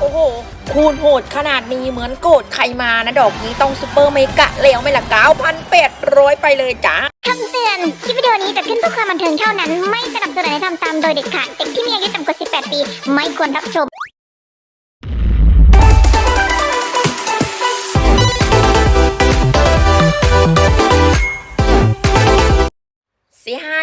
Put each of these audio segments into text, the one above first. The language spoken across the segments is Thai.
โอ้โห คูณโหดขนาดนี้เหมือนโกรธใครมานะดอกนี้ต้องซูเปอร์เมกะแล้วไม่ละ9,800ไปเลยจ้าคำเตือน คลิปวิดีโอนี้จะขึ้นเพื่อความบันเทิงเท่านั้น ไม่สนับสนุนให้ทำตามโดยเด็ดขาด เด็กที่มีอายุต่ำกว่า 18 ปี ไม่ควรรับชม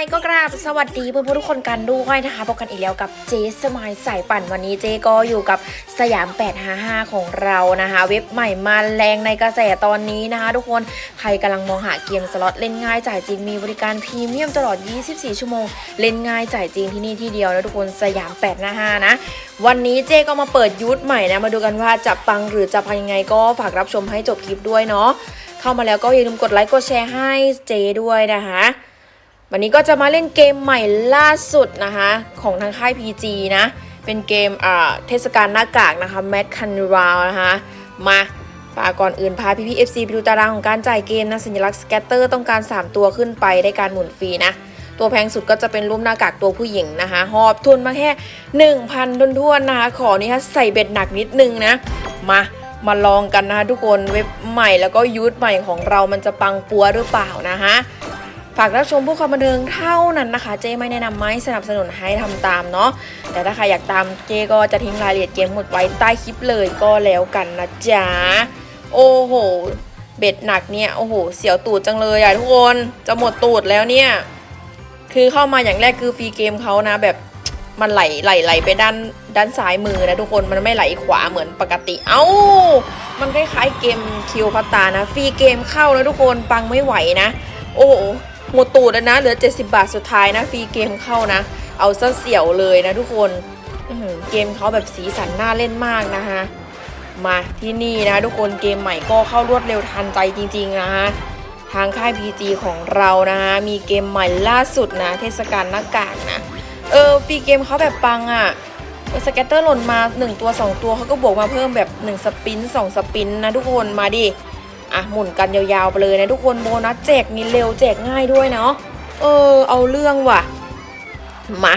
ก็กราบสวัสดีเพื่อนๆทุกคนกันด้วยนะคะพบกันอีกแล้วกับเจสมายสายปั่นวันนี้เจก็อยู่กับสยาม 855 ของเรานะคะ เว็บใหม่มาแรงในกระแสตอนนี้นะคะ ทุกคนใครกำลังมองหาเกมสล็อตเล่นง่ายจ่ายจริงมีบริการพรีเมียมตลอด 24 ชั่วโมง เล่นง่ายจ่ายจริงที่นี่ที่เดียวนะทุกคนสยาม 855 นะวันนี้เจก็มาเปิดยูทใหม่นะมาดูกันว่าจะปังหรือจะพังยังไงก็ฝากรับชมให้จบคลิปด้วยเนาะเข้ามาแล้วก็อย่าลืมกดไลค์กดแชร์ให้เจด้วยนะคะ วันนี้ก็จะมาเล่นเกมใหม่ล่าสุดนะคะ ของทางค่าย PG นะ เป็นเกมอ่าเทศกาลหน้ากากนะคะ Mad c a n r a l นะคะมาปาก่อนอื่นพาพี่พี FC ไปดูตารางของการจ่ายเกมนะสัญลักษณ์สแกตเตอร์ต้องการ 3 ตัวขึ้นไปได้การหมุนฟรีนะ ตัวแพงสุดก็จะเป็นรูปหน้ากากตัวผู้หญิงนะคะหอบทุนมาแค่ 1,000ทุนทวนนะคะ ขอนี้ค่ะใส่เบ็ดหนักนิดนึงนะ มามาลองกันนะคะทุกคนเว็บใหม่แล้วก็ยูทใหม่ของเรามันจะปังปัวหรือเปล่านะคะ ฝากรับชมผู้ความบันเทิงเท่านั้นนะคะ เจไม่แนะนำไม่สนับสนุนให้ทำตามเนาะแต่ถ้าใครอยากตามเจก็จะทิ้งรายละเอียดเกมหมดไว้ใต้คลิปเลยก็แล้วกันนะจ๊ะโอ้โห เบ็ดหนักเนี่ยโอ้โห เสียวตูดจังเลยอะทุกคนจะหมดตูดแล้วเนี่ยคือเข้ามาอย่างแรกคือฟรีเกมเขานะแบบมันไหลไหลไหลไปด้านด้านซ้ายมือนะทุกคนมันไม่ไหลขวาเหมือนปกติเอ้ามันคล้ายๆเกมคิวพัตตานะฟรีเกมเข้าแล้วทุกคนปังไม่ไหวนะ โอ้โหมดตูดแล้วนะ เหลือ 70 บาทสุดท้ายนะ ฟรีเกมเข้านะ เอาซะเสี่ยวเลยนะทุกคนเกมเขาแบบสีสันน่าเล่นมากนะคะมาที่นี่นะทุกคนเกมใหม่ก็เข้ารวดเร็วทันใจจริง ๆ นะคะทางค่าย PG ของเรานะคะมีเกมใหม่ล่าสุดนะ เทศกาลหน้ากากนะ เออฟรีเกมเขาแบบปังอะ่ะสเก็ตเตอร์หล่นมา 1 ตัว 2 ตัวเขาก็บวกมาเพิ่มแบบ 1 สปิน 2 สปินนะทุกคนมาดิ อะหมุนกันยาวๆไปเลยนะทุกคนโบนัสแจกนี่เร็วแจกง่ายด้วยเนาะเออเอาเรื่องว่ะมา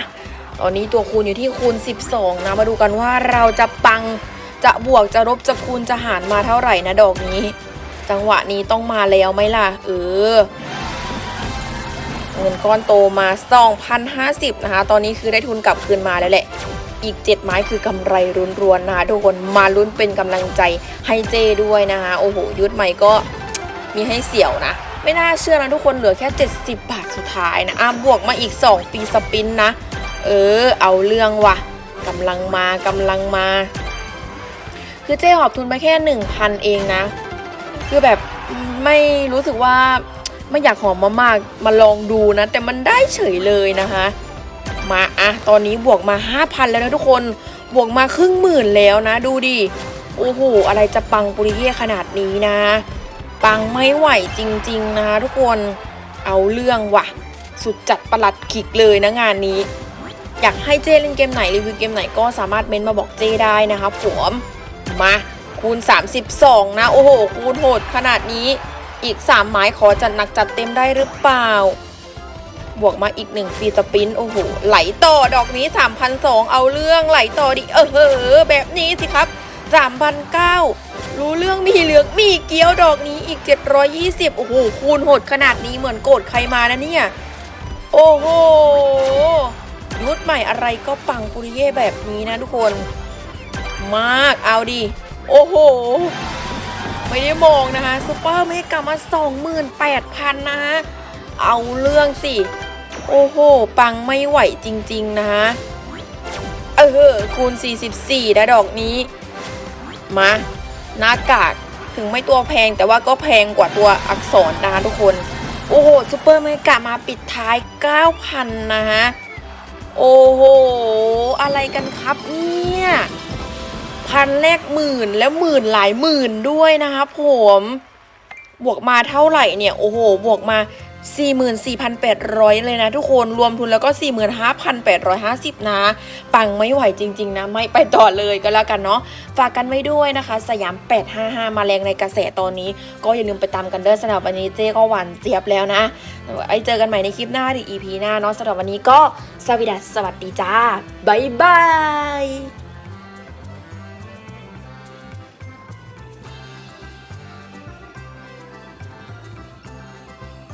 ตอนนี้ตัวคูณอยู่ที่คูณ 12 นะ มาดูกันว่าเราจะปังจะบวกจะลบจะคูณจะหารมาเท่าไหร่นะดอกนี้ จังหวะนี้ต้องมาแล้วไหมล่ะ เออ เงินก้อนโตมา 2,050 นะคะ ตอนนี้คือได้ทุนกลับคืนมาแล้วแหละ อีก 7 ไม้คือกำไรรุนรวนนะคะทุกคนมาลุ้นเป็นกำลังใจให้เจ้ด้วยนะคะโอ้โหยุทธใหม่ก็มีให้เสี่ยวนะ ไม่น่าเชื่อนะทุกคนเหลือแค่ 70 บาทสุดท้ายนะอะบวกมาอีก 2 ปีสปินนะ เออ เอาเรื่องว่ะกำลังมากำลังมา คือเจ๊หอบทุนมาแค่ 1,000 เองนะ คือแบบไม่รู้สึกว่าไม่อยากหอมมามากมาลองดูนะ แต่มันได้เฉยเลยนะคะ มาอะตอนนี้บวกมา 5,000 แล้วนะทุกคน บวกมาครึ่งหมื่นแล้วนะ ดูดิ โอ้โห อะไรจะปังปุริเย่ขนาดนี้นะ ปังไม่ไหวจริง ๆ นะคะทุกคน เอาเรื่องว่ะ สุดจัดประหลัดขิกเลยนะงานนี้ อยากให้เจ้เล่นเกมไหนรีวิวเกมไหนก็สามารถเม้นมาบอกเจ้ได้นะคะผมมาคูณ 32 นะ โอ้โห คูณโหดขนาดนี้ อีก3ไม้ขอจัดหนักจัดเต็มได้หรือเปล่า บวกมาอีกหนึ่งฟีสปิน โอ้โห ไหลต่อดอกนี้3,200เอาเรื่องไหลต่อดิ เออเหอแบบนี้สิครับ3,900รู้เรื่องมีเหลืองมีเกี้ยวดอกนี้อีก 720 โอ้โห คูณโหดขนาดนี้เหมือนโกรธใครมานะเนี่ย โอ้โห ยุทธใหม่อะไรก็ปังปุริเย่แบบนี้นะทุกคน มากเอาดิโอ้โหไม่ได้มองนะคะซูเปอร์เมกามา 28,000 นะฮะ เอาเรื่องสิ โอ้โห ปังไม่ไหวจริง ๆนะคะเออคูณ 44 นะดอกนี้ มาหน้ากากถึงไม่ตัวแพงแต่ว่าก็แพงกว่าตัวอักษรนะคะทุกคน โอ้โหซูเปอร์เมกามาปิดท้าย 9,000 นะฮะ โอ้โห อะไรกันครับเนี่ย พันแรกหมื่นแล้วหมื่นหลายหมื่นด้วยนะครับผม บวกมาเท่าไหร่เนี่ย โอ้โห บวกมา 44,800 เลยนะทุกคนรวมทุนแล้วก็ 45,850 นะ ปังไม่ไหวจริง ๆ นะ ไม่ไปต่อเลยก็แล้วกันเนาะฝากกันไว้ด้วยนะคะ สยาม 855 มาแรงในกระแสตอนนี้ ก็อย่าลืมไปตามกันเด้อสำหรับวันนี้เจ๊ก็หวานเจี๊ยบแล้วนะไว้เจอกันใหม่ในคลิปหน้าหรือ EP หน้าเนาะสำหรับวันนี้ก็สวัสดีสวัสดีจ้าบ๊ายบาย